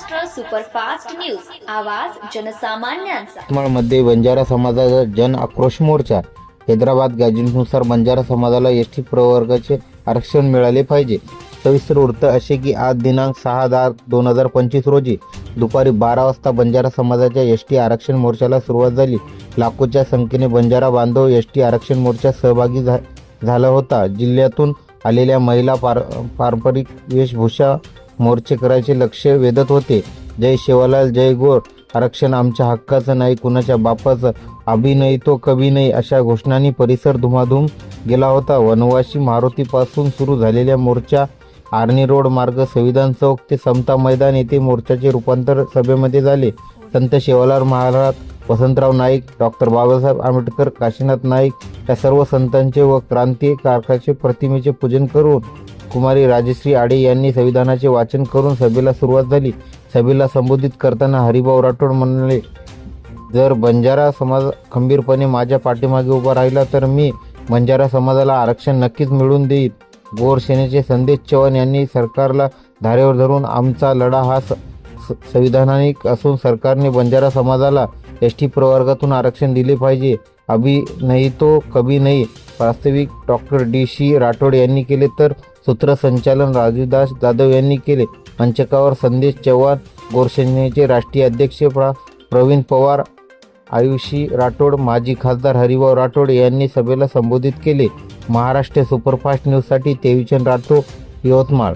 Superfast news. आवाज जनसामान्यांचा. यवतमाळमध्ये बंजारा समाजाचा जन आक्रोश मोर्चा हैदराबाद गॅजेटनुसार बंजारा समाजाला एस टी प्रवर्गाचे आरक्षण मिळाले पाहिजे. सविस्तर वृत्त असे की आज दिनांक सहा दहा दोन हजार पंचवीस रोजी दुपारी बारा वाजता बंजारा समाजाच्या एस टी आरक्षण मोर्चाला सुरुवात झाली. लाखोच्या संख्येने बंजारा बांधव एस टी आरक्षण मोर्चा सहभागी झा झाला होता. जिल्ह्यातून आलेल्या महिला पार पारंपरिक वेशभूषा मोर्चेकरांचे लक्ष वेधत होते. जय शिवालाल जय गोर. आरक्षण आमच्या हक्काचं नाही कुणाच्या बापाचं अभि नाही तो कभी नाही अशा घोषणांनी परिसर धुमाधूम गेला होता. वनवाशी मारुतीपासून सुरू झालेल्या मोर्चा आर्नी रोड मार्ग संविधान चौक ते समता मैदान येथे मोर्चाचे रूपांतर सभेमध्ये झाले. संत शिवालाल महाराज वसंतराव नाईक डॉक्टर बाबासाहेब आंबेडकर काशीनाथ नाईक या सर्व संतांचे व क्रांतिकारकाचे प्रतिमेचे पूजन करून कुमारी राजश्री आडे यांनी संविधानाचे वाचन करून सभेला सुरुवात झाली. सभेला संबोधित करताना हरिभाऊ राठोड म्हणाले जर बंजारा समाज खंबीरपणे माझ्या पाठीमागे उभा राहिला तर मी बंजारा समाजाला आरक्षण नक्कीच मिळवून देईन. गोर सेनेचे संदेश चव्हाण यांनी सरकारला धारेवर धरून आमचा लढा हा स- स- संविधानिक असून सरकारने बंजारा समाजाला एस टी प्रवर्गातून आरक्षण दिले पाहिजे. अभि नाही तो कभी नाही. वास्तविक डॉक्टर डी सी राठोड यांनी केले तर सूत्रसंचालन राजूदास जाधव यांनी केले. मंचकावर संदेश चव्हाण गोरसेनेचे राष्ट्रीय अध्यक्ष प्रा. प्रवीण पवार आयुषी राठोड माजी खासदार हरिभाऊ राठोड यांनी सभेला संबोधित केले. महाराष्ट्र सुपरफास्ट न्यूजसाठी तेविचंद राठोड यवतमाळ.